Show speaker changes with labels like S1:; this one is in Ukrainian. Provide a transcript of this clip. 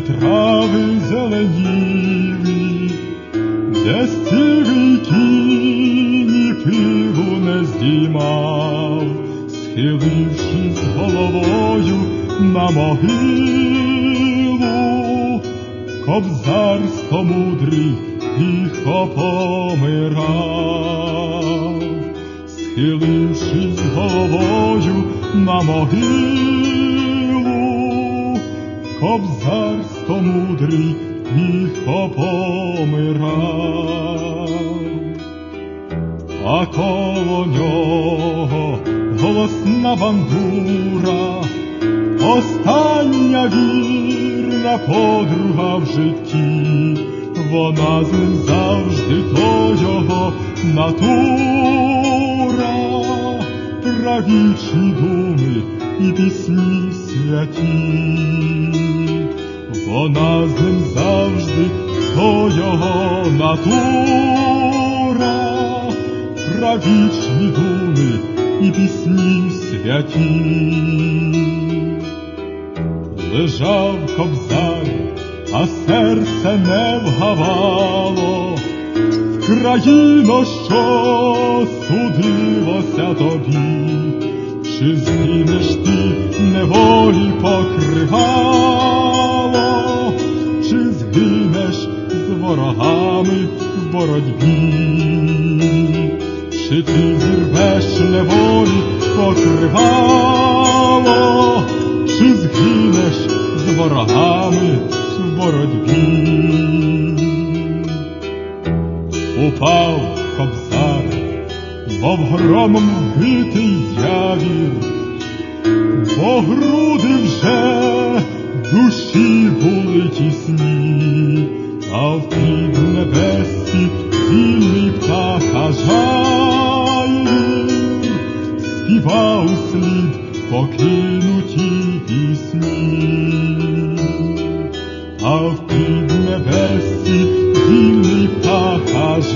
S1: трави зеленіли, де стівий кінь пилу не здіймав, схилившись головою на могилу, кобзарство мудрий тихо помирав, схилившись головою на могилу, кобзарство мудрий тихо помирав, а коло нього голосна бандура, остання вірна подруга в житті, вона з ним завжди то його натура, правічні думи і пісні святі, вона завжди то його натура, правічні думи і пісні святі. Лежав кобзар, а серце не вгавало, в країно, що судилося тобі, чи згинеш ти неволі покривало, ворогами в боротьбі, чи ти зірвеш неволі покривало, чи згинеш з ворогами в боротьбі. Упав кобзар, мов громом вбитий явір, бо груди вже душі були тісні, auf jeden Besten, die liebt auch als Die Faust liegt vor Kinn und Tief mir. Auf jeden Besten, die liebt auch als